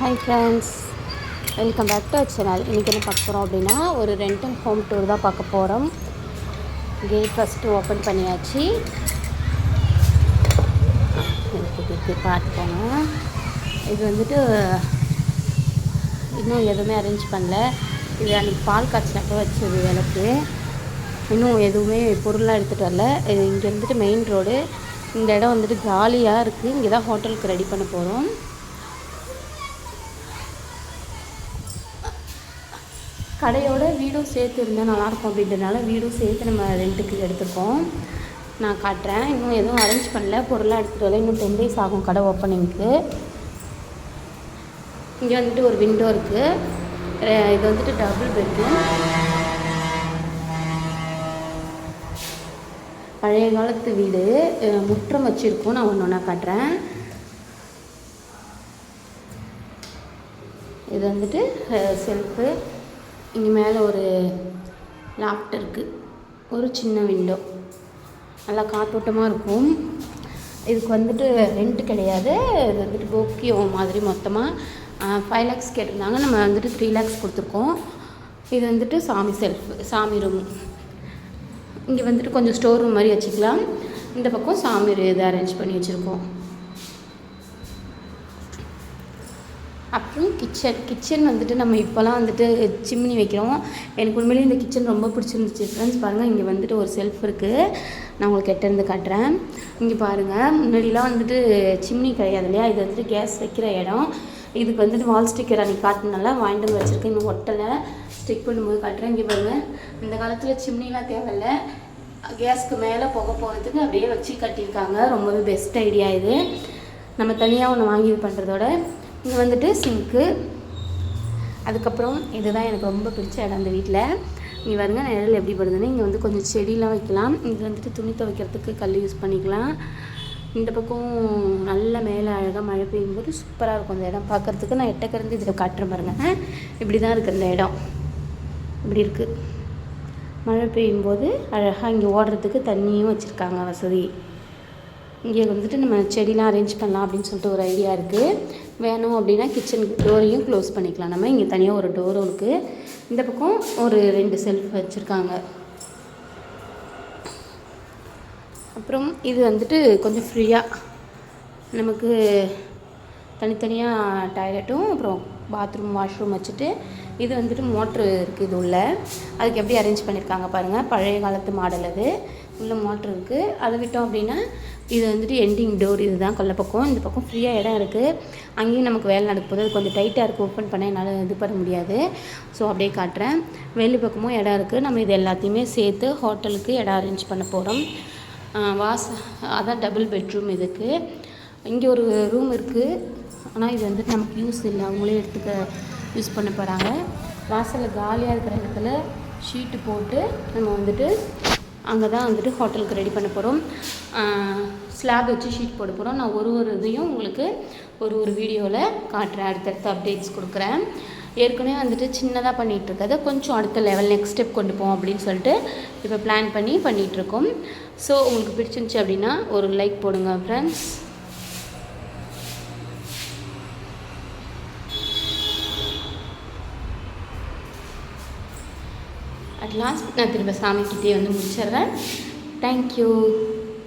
Hi friends welcome back to our channel இன்றைக்கி என்ன பார்க்க போகிறோம் அப்படின்னா ஒரு ரெண்டல் ஹோம் டூர் தான் பார்க்க போகிறோம் கேட் ஃபஸ்ட்டு ஓப்பன் பண்ணியாச்சு. இதுக்கு பார்த்துக்கோங்க. இது வந்துட்டு இன்னும் எதுவுமே அரேஞ்ச் பண்ணல. இது அன்றைக்கி பால் காய்ச்சினப்போ வச்சது விளக்கு. இன்னும் எதுவுமே பொருளாக எடுத்துகிட்டு வரல. இது இங்கே இருந்துட்டு மெயின் ரோடு இந்த இடம் வந்துட்டு காலியாக இருக்குது இங்கே தான் ஹோட்டலுக்கு ரெடி பண்ண போகிறோம் கடையோட வீடும் சேர்த்து இருந்தால் நல்லாயிருக்கும் அப்படின்றதுனால வீடும் சேர்த்து நம்ம ரெண்ட்டுக்கு எடுத்துருக்கோம். நான் காட்டுறேன். இன்னும் எதுவும் அரேஞ்ச் பண்ணல. பொருளாக எடுத்துகிட்டு வரல. இன்னும் டென் டேஸ் ஆகும் கடை ஓப்பனிங்க்கு இங்கே வந்துட்டு ஒரு விண்டோ இருக்குது இது வந்துட்டு டபுள் பெட்ரூம் பழைய காலத்து வீடு. முற்றம் வச்சுருக்கோம் நான் ஒன்று ஒன்றா காட்டுறேன். இது வந்துட்டு செல்ஃபு இங்கே மேலே ஒரு லாஃப்ட் இருக்குது ஒரு சின்ன விண்டோ நல்லா காத்தோட்டமாக இருக்கும். இதுக்கு வந்துட்டு ரெண்ட் கிடையாது. இது வந்துட்டு போக்கியோ மாதிரி மொத்தமாக ஃபைவ் லேக்ஸ் கேட்டிருந்தாங்க. நம்ம வந்துட்டு த்ரீ லேக்ஸ் கொடுத்துருக்கோம். இது வந்துட்டு சாமி செல்ஃப் சாமி ரூம் இங்கே வந்துட்டு கொஞ்சம் ஸ்டோர் ரூம் மாதிரி வச்சுக்கலாம். இந்த பக்கம் சாமி இது அரேஞ்ச் பண்ணி வச்சுருக்கோம். அப்புறம் கிச்சன் கிச்சன் வந்துட்டு நம்ம இப்போலாம் வந்துட்டு சிம்னி வைக்கிறோம். எனக்கு உண்மையிலே இந்த கிச்சன் ரொம்ப பிடிச்சிருந்துச்சு. ஃப்ரெண்ட்ஸ் பாருங்கள் இங்கே வந்துட்டு ஒரு செல்ஃப் இருக்குது நான் உங்களுக்கு எட்டேருந்து காட்டுறேன். இங்கே பாருங்கள் முன்னாடிலாம் வந்துட்டு சிம்னி கிடையாது இல்லையா? இது வந்துட்டு கேஸ் வைக்கிற இடம். இதுக்கு வந்துட்டு வால் ஸ்டிக்கர் அன்றைக்கி காட்டினால வாங்கிட்டு வந்து வச்சுருக்கேன். இன்னும் ஒட்டலை. ஸ்டிக் பண்ணும்போது காட்டுறேன். இங்கே பாருங்கள் இந்த காலத்தில் சிம்னிலாம் தேவையில்ல. கேஸ்க்கு மேலே புகை போகிறதுக்கு அப்படியே வச்சு கட்டியிருக்காங்க. ரொம்பவே பெஸ்ட் ஐடியா இது. நம்ம தனியாக ஒன்று வாங்கி இது பண்ணுறதோட இங்கே வந்துட்டு சிங்க்கு அதுக்கப்புறம் இதுதான் எனக்கு ரொம்ப பிடிச்ச இடம் அந்த வீட்டில் இங்கே வருங்க நிழல் எப்படி படுதுன்னு. இங்கே வந்து கொஞ்சம் செடியெலாம் வைக்கலாம். இங்கே வந்துட்டு துணி துவைக்கிறதுக்கு கல் யூஸ் பண்ணிக்கலாம். இந்த பக்கம் நல்ல மேலே அழகாக மழை பெய்யும்போது சூப்பராக இருக்கும் அந்த இடம். பார்க்குறதுக்கு நான் எட்டக்கருந்து இதில் காட்டுறேன் பாருங்க. இப்படி தான் இருக்குது இந்த இடம். இப்படி இருக்குது மழை பெய்யும்போது அழகாக இங்கே ஓடுறதுக்கு தண்ணியும் வச்சுருக்காங்க வசதி. இங்கே வந்துட்டு நம்ம செடிலாம் அரேஞ்ச் பண்ணலாம் அப்படின்னு சொல்லிட்டு ஒரு ஐடியா இருக்குது வேணும் அப்படின்னா கிச்சன் டோரையும் க்ளோஸ் பண்ணிக்கலாம். நம்ம இங்கே தனியாக ஒரு டோரும் இருக்குது இந்த பக்கம் ஒரு ரெண்டு செல்ஃப் வச்சுருக்காங்க. அப்புறம் இது வந்துட்டு கொஞ்சம் ஃப்ரீயாக நமக்கு தனித்தனியாக டாய்லெட்டும் அப்புறம் பாத்ரூம் வாஷ்ரூம் வச்சுட்டு இது வந்துட்டு மோட்ரு இருக்குது இது உள்ள. அதுக்கு எப்படி அரேஞ்ச் பண்ணியிருக்காங்க பாருங்கள் பழைய காலத்து மாடல் அது. உள்ள மோட்ரு இருக்குது அதை விட்டோம் அப்படின்னா இது வந்துட்டு எண்டிங் டோர் இதுதான் கொல்லை பக்கம். இந்த பக்கம் ஃப்ரீயாக இடம் இருக்குது அங்கேயும் நமக்கு வேலை நடக்க போகுது. அது கொஞ்சம் டைட்டாக இருக்குது ஓப்பன் பண்ண என்னால் இது பண்ண முடியாது. ஸோ அப்படியே காட்டுறேன். வெளி பக்கமும் இடம் இருக்குது நம்ம இது எல்லாத்தையுமே சேர்த்து ஹோட்டலுக்கு இடம் அரேஞ்ச் பண்ண போகிறோம் வாஸ் அதான் டபுள் பெட்ரூம் இதுக்கு. இங்கே ஒரு ரூம் இருக்குது ஆனால் இது வந்துட்டு நமக்கு யூஸ் இல்லை. அவங்களே எடுத்துக்க யூஸ் பண்ண போகிறாங்க வாசலில் காலியாக இருக்கிற இடத்துல ஷீட்டு போட்டு நம்ம வந்துட்டு அங்கே தான் வந்துட்டு ஹோட்டலுக்கு ரெடி பண்ண போகிறோம் ஸ்லாப் வச்சு ஷீட் போட போகிறோம் நான் ஒரு ஒரு இதையும் உங்களுக்கு ஒரு ஒரு வீடியோவில் காட்டுறேன். அடுத்தடுத்த அப்டேட்ஸ் கொடுக்குறேன். ஏற்கனவே வந்துட்டு சின்னதாக பண்ணிகிட்டு கொஞ்சம் அடுத்த லெவல் நெக்ஸ்ட் ஸ்டெப் கொண்டு போவோம் அப்படின்னு சொல்லிட்டு இப்போ பிளான் பண்ணி பண்ணிகிட்ருக்கோம் ஸோ உங்களுக்கு பிடிச்சிருந்துச்சி அப்படின்னா ஒரு லைக் போடுங்க ஃப்ரெண்ட்ஸ் அட் லாஸ்ட் நான் திரும்ப சாமிக்கிட்டே வந்து முடிச்சிடுறேன். தேங்க்யூ